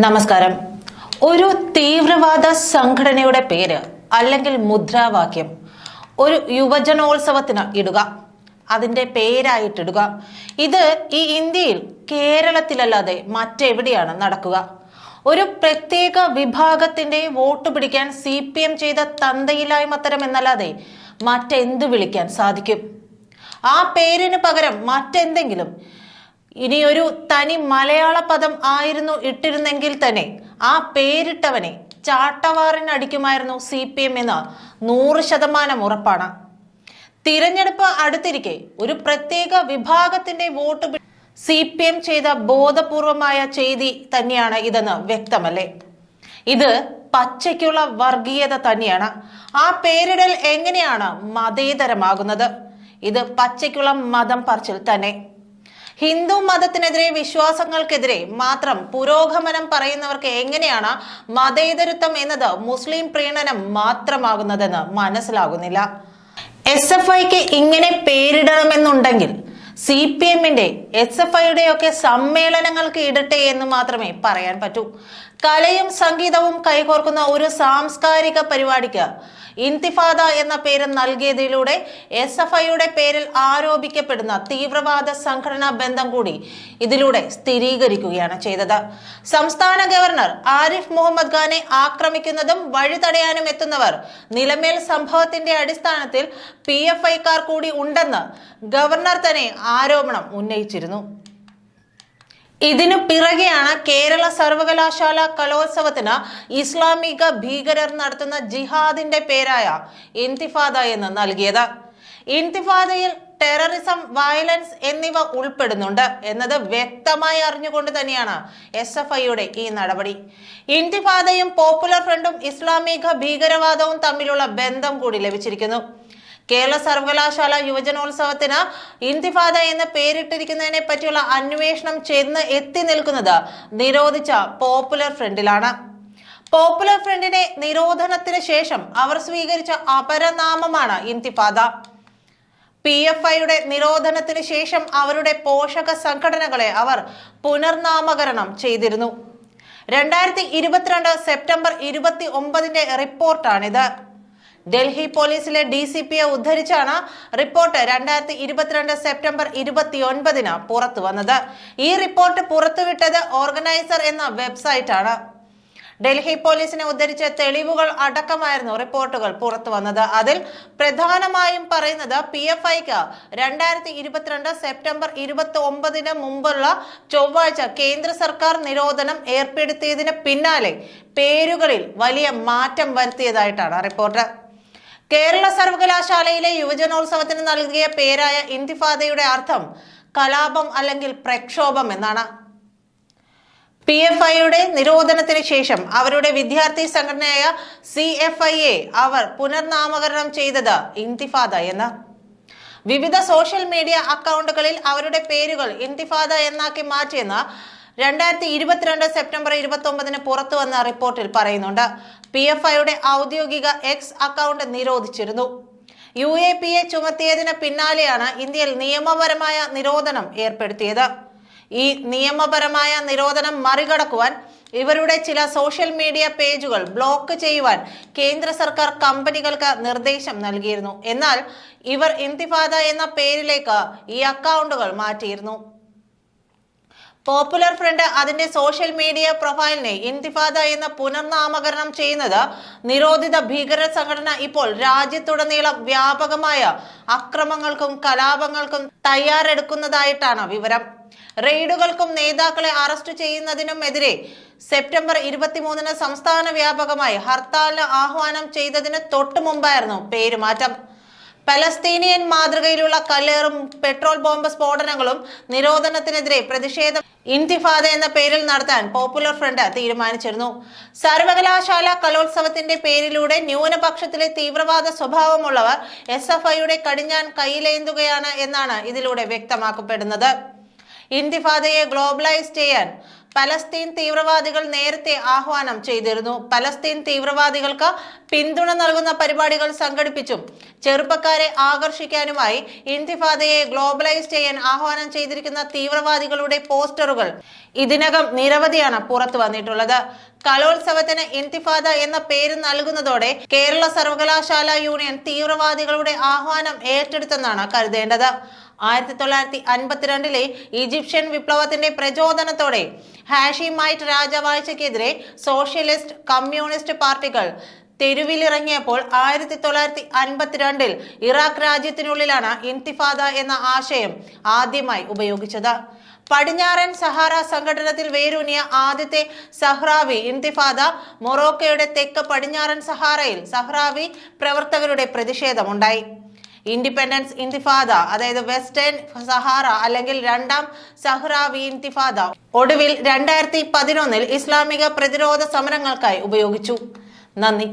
നമസ്കാരം. ഒരു തീവ്രവാദ സംഘടനയുടെ പേര് അല്ലെങ്കിൽ മുദ്രാവാക്യം ഒരു യുവജനോത്സവത്തിന് ഇടുക. അതിന്റെ പേരായിട്ടിടുക. ഇത് ഈ ഇന്ത്യയിൽ കേരളത്തിലല്ലാതെ മറ്റെവിടെയാണ് നടക്കുക? ഒരു പ്രത്യേക വിഭാഗത്തിന്റെ വോട്ട് പിടിക്കാൻ സി പി എം ചെയ്ത തന്തയില്ലായ്മത്തരം എന്നല്ലാതെ മറ്റെന്ത് വിളിക്കാൻ സാധിക്കും? ആ പേരിന് പകരം മറ്റെന്തെങ്കിലും ഇനി ഒരു തനി മലയാള പദം ആയിരുന്നു ഇട്ടിരുന്നെങ്കിൽ തന്നെ ആ പേരിട്ടവനെ ചാട്ടവാറിനടിക്കുമായിരുന്നു സി പി എം എന്ന് നൂറ് ശതമാനം ഉറപ്പാണ്. തിരഞ്ഞെടുപ്പ് അടുത്തിരിക്കെ ഒരു പ്രത്യേക വിഭാഗത്തിന്റെ വോട്ട് സി പി എം ചെയ്ത ബോധപൂർവമായ ചെയ്തി തന്നെയാണ് ഇതെന്ന് വ്യക്തമല്ലേ? ഇത് പച്ചയ്ക്കുള്ള വർഗീയത തന്നെയാണ്. ആ പേരിടൽ എങ്ങനെയാണ് മതേതരമാകുന്നത്? ഇത് പച്ചയ്ക്കുള്ള മതം പറച്ചിൽ തന്നെ. ഹിന്ദു മതത്തിനെതിരെ വിശ്വാസങ്ങൾക്കെതിരെ മാത്രം പുരോഗമനം പറയുന്നവർക്ക് എങ്ങനെയാണ് മതേതരത്വം എന്നത് മുസ്ലിം പ്രീണനം മാത്രമാകുന്നതെന്ന് മനസ്സിലാകുന്നില്ല. എസ് എഫ് ഐക്ക് ഇങ്ങനെ പേരിടണമെന്നുണ്ടെങ്കിൽ സി പി എമ്മിന്റെ എസ് എഫ് ഐയുടെ ഒക്കെ സമ്മേളനങ്ങൾക്ക് ഇടട്ടെ എന്ന് മാത്രമേ പറയാൻ പറ്റൂ. കലയും സംഗീതവും കൈകോർക്കുന്ന ഒരു സാംസ്കാരിക പരിപാടിക്ക് ഇന്തിഫാദ എന്ന പേര് നൽകിയതിലൂടെ എസ് എഫ് ഐയുടെ പേരിൽ ആരോപിക്കപ്പെടുന്ന തീവ്രവാദ സംഘടനാ ബന്ധം കൂടി ഇതിലൂടെ സ്ഥിരീകരിക്കുകയാണ് ചെയ്തത്. സംസ്ഥാന ഗവർണർ ആരിഫ് മുഹമ്മദ് ഖാനെ ആക്രമിക്കുന്നതും വഴി തടയാനും എത്തുന്നവർ നിലമേൽ സംഭവത്തിന്റെ അടിസ്ഥാനത്തിൽ പി എഫ് ഐക്കാർ കൂടി ഉണ്ടെന്ന് ഗവർണർ തന്നെ ആരോപണം ഉന്നയിച്ചിരുന്നു. ഇതിനു പിറകെയാണ് കേരള സർവകലാശാല കലോത്സവത്തിന് ഇസ്ലാമിക ഭീകരർ നടത്തുന്ന ജിഹാദിന്റെ പേരായ ഇന്തിഫാദ എന്ന് നൽകിയത്. ഇന്തിഫാദയിൽ ടെററിസം വയലൻസ് എന്നിവ ഉൾപ്പെടുന്നുണ്ട് എന്നത് വ്യക്തമായി അറിഞ്ഞുകൊണ്ട് തന്നെയാണ് എസ് എഫ് ഐയുടെ ഈ നടപടി. ഇന്തിഫാദയും പോപ്പുലർ ഫ്രണ്ടും ഇസ്ലാമിക ഭീകരവാദവും തമ്മിലുള്ള ബന്ധം കൂടി ലഭിച്ചിരിക്കുന്നു. കേരള സർവകലാശാല യുവജനോത്സവത്തിന് ഇന്തിഫാദ എന്ന് പേരിട്ടിരിക്കുന്നതിനെ പറ്റിയുള്ള അന്വേഷണം ചെന്ന് എത്തി നിൽക്കുന്നത് നിരോധിച്ച പോപ്പുലർ ഫ്രണ്ടിലാണ്. പോപ്പുലർ ഫ്രണ്ടിന്റെ നിരോധനത്തിന് ശേഷം അവർ സ്വീകരിച്ച അപരനാമമാണ് ഇന്തിഫാദ. പി എഫ് ഐയുടെ നിരോധനത്തിന് ശേഷം അവരുടെ പോഷക സംഘടനകളെ അവർ പുനർനാമകരണം ചെയ്തിരുന്നു. രണ്ടായിരത്തി ഇരുപത്തിരണ്ട് സെപ്റ്റംബർ ഇരുപത്തി ഒമ്പതിന്റെ റിപ്പോർട്ടാണിത്. ഡൽഹി പോലീസിലെ ഡി സി പിയെ ഉദ്ധരിച്ചാണ് റിപ്പോർട്ട് രണ്ടായിരത്തി ഇരുപത്തിരണ്ട് സെപ്റ്റംബർ ഇരുപത്തി ഒൻപതിന് പുറത്തു വന്നത്. ഈ റിപ്പോർട്ട് പുറത്തുവിട്ടത് ഓർഗനൈസർ എന്ന വെബ്സൈറ്റാണ്. ഡൽഹി പോലീസിനെ ഉദ്ധരിച്ച തെളിവുകൾ അടക്കമായിരുന്നു റിപ്പോർട്ടുകൾ പുറത്തു വന്നത്. അതിൽ പ്രധാനമായും പറയുന്നത് പി എഫ് ഐക്ക് രണ്ടായിരത്തി ഇരുപത്തിരണ്ട് സെപ്റ്റംബർ ഇരുപത്തി ഒമ്പതിന് മുമ്പുള്ള ചൊവ്വാഴ്ച കേന്ദ്ര സർക്കാർ നിരോധനം ഏർപ്പെടുത്തിയതിന് പിന്നാലെ പേരുകളിൽ വലിയ മാറ്റം വരുത്തിയതായിട്ടാണ് റിപ്പോർട്ട്. കേരള സർവകലാശാലയിലെ യുവജനോത്സവത്തിന് നൽകിയ പേരായ ഇന്തിഫാദയുടെ അർത്ഥം കലാപം അല്ലെങ്കിൽ പ്രക്ഷോഭം എന്നാണ്. പി എഫ് ഐയുടെ നിരോധനത്തിന് ശേഷം അവരുടെ വിദ്യാർത്ഥി സംഘടനയായ സി എഫ് ഐയെ അവർ പുനർനാമകരണം ചെയ്തത് ഇന്തിഫാദ എന്ന്. വിവിധ സോഷ്യൽ മീഡിയ അക്കൗണ്ടുകളിൽ അവരുടെ പേരുകൾ ഇന്തിഫാദ എന്നാക്കി മാറ്റിയെന്ന് രണ്ടായിരത്തി ഇരുപത്തിരണ്ട് സെപ്റ്റംബർ ഇരുപത്തി ഒമ്പതിന് പുറത്തു വന്ന റിപ്പോർട്ടിൽ പറയുന്നുണ്ട് പി എഫ് ഐയുടെ ഔദ്യോഗിക എക്സ് അക്കൗണ്ട് നിരോധിച്ചിരുന്നു. യു എ പി എ ചുമത്തിയതിന് പിന്നാലെയാണ് ഇന്ത്യയിൽ നിയമപരമായ നിരോധനം ഏർപ്പെടുത്തിയത്. ഈ നിയമപരമായ നിരോധനം മറികടക്കുവാൻ ഇവരുടെ ചില സോഷ്യൽ മീഡിയ പേജുകൾ ബ്ലോക്ക് ചെയ്യുവാൻ കേന്ദ്ര സർക്കാർ കമ്പനികൾക്ക് നിർദ്ദേശം നൽകിയിരുന്നു. എന്നാൽ ഇവർ ഇന്തിഫാദ എന്ന പേരിലേക്ക് ഈ അക്കൗണ്ടുകൾ മാറ്റിയിരുന്നു. പോപ്പുലർ ഫ്രണ്ട് അതിന്റെ സോഷ്യൽ മീഡിയ പ്രൊഫൈലിനെ ഇന്തിഫാദ എന്ന് പുനർനാമകരണം ചെയ്യുന്നത് നിരോധിത ഭീകര സംഘടന ഇപ്പോൾ രാജ്യത്തുടനീളം വ്യാപകമായ അക്രമങ്ങൾക്കും കലാപങ്ങൾക്കും തയ്യാറെടുക്കുന്നതായിട്ടാണ് വിവരം. റെയ്ഡുകൾക്കും നേതാക്കളെ അറസ്റ്റ് ചെയ്യുന്നതിനും എതിരെ സെപ്റ്റംബർ ഇരുപത്തിമൂന്നിന് സംസ്ഥാന വ്യാപകമായി ഹർത്താലിന് ആഹ്വാനം ചെയ്തതിന് തൊട്ടു മുമ്പായിരുന്നു പേരുമാറ്റം. പലസ്തീനിയൻ മാതൃകയിലുള്ള കല്ലേറും പെട്രോൾ ബോംബ് സ്ഫോടനങ്ങളും നിരോധനത്തിനെതിരെ പ്രതിഷേധം ഇന്തിഫാദ എന്ന പേരിൽ നടത്താൻ പോപ്പുലർ ഫ്രണ്ട് തീരുമാനിച്ചിരുന്നു. സർവകലാശാല കലോത്സവത്തിന്റെ പേരിലൂടെ ന്യൂനപക്ഷത്തിലെ തീവ്രവാദ സ്വഭാവമുള്ളവർ എസ് എഫ് ഐയുടെ കടിഞ്ഞാൻ കയ്യിലേന്തുകയാണ് എന്നാണ് ഇതിലൂടെ വ്യക്തമാക്കപ്പെടുന്നത്. ഇന്തിഫാദയെ ഗ്ലോബലൈസ് ചെയ്യാൻ പലസ്തീൻ തീവ്രവാദികൾ നേരത്തെ ആഹ്വാനം ചെയ്തിരുന്നു. പലസ്തീൻ തീവ്രവാദികൾക്ക് പിന്തുണ നൽകുന്ന പരിപാടികൾ സംഘടിപ്പിച്ചും ചെറുപ്പക്കാരെ ആകർഷിക്കാനുമായി ഇന്തിഫാദയെ ഗ്ലോബലൈസ് ചെയ്യാൻ ആഹ്വാനം ചെയ്തിരിക്കുന്ന തീവ്രവാദികളുടെ പോസ്റ്ററുകൾ ഇതിനകം നിരവധിയാണ് പുറത്തു വന്നിട്ടുള്ളത്. കലോത്സവത്തിന് ഇന്തിഫാദ എന്ന പേര് നൽകുന്നതോടെ കേരള സർവകലാശാല യൂണിയൻ തീവ്രവാദികളുടെ ആഹ്വാനം ഏറ്റെടുത്തെന്നാണ് കരുതേണ്ടത്. ആയിരത്തി തൊള്ളായിരത്തി അൻപത്തിരണ്ടിലെ ഈജിപ്ഷ്യൻ വിപ്ലവത്തിന്റെ പ്രചോദനത്തോടെ ഹാഷിമൈറ്റ് രാജവാഴ്ചക്കെതിരെ സോഷ്യലിസ്റ്റ് കമ്മ്യൂണിസ്റ്റ് പാർട്ടികൾ തെരുവിലിറങ്ങിയപ്പോൾ ആയിരത്തി തൊള്ളായിരത്തി അൻപത്തിരണ്ടിൽ ഇറാഖ് രാജ്യത്തിനുള്ളിലാണ് ഇൻതിഫാദ എന്ന ആശയം ആദ്യമായി ഉപയോഗിച്ചത്. പടിഞ്ഞാറൻ സഹാറ സംഘടനത്തിൽ വേരൂന്നിയ ആദ്യത്തെ സഹ്റാവി ഇൻതിഫാദ മൊറോക്കയുടെ തെക്ക് പടിഞ്ഞാറൻ സഹാറയിൽ സഹ്റാവി പ്രവർത്തകരുടെ പ്രതിഷേധമുണ്ടായി. ഇൻഡിപെൻഡൻസ് ഇന്തിഫാദ അതായത് വെസ്റ്റേൺ സഹാറ അല്ലെങ്കിൽ രണ്ടാം സഹ്റാവി ഇന്തിഫാദ. ഒടുവിൽ രണ്ടായിരത്തി പതിനൊന്നിൽ ഇസ്ലാമിക പ്രതിരോധ സമരങ്ങൾക്കായി ഉപയോഗിച്ചു. നന്ദി.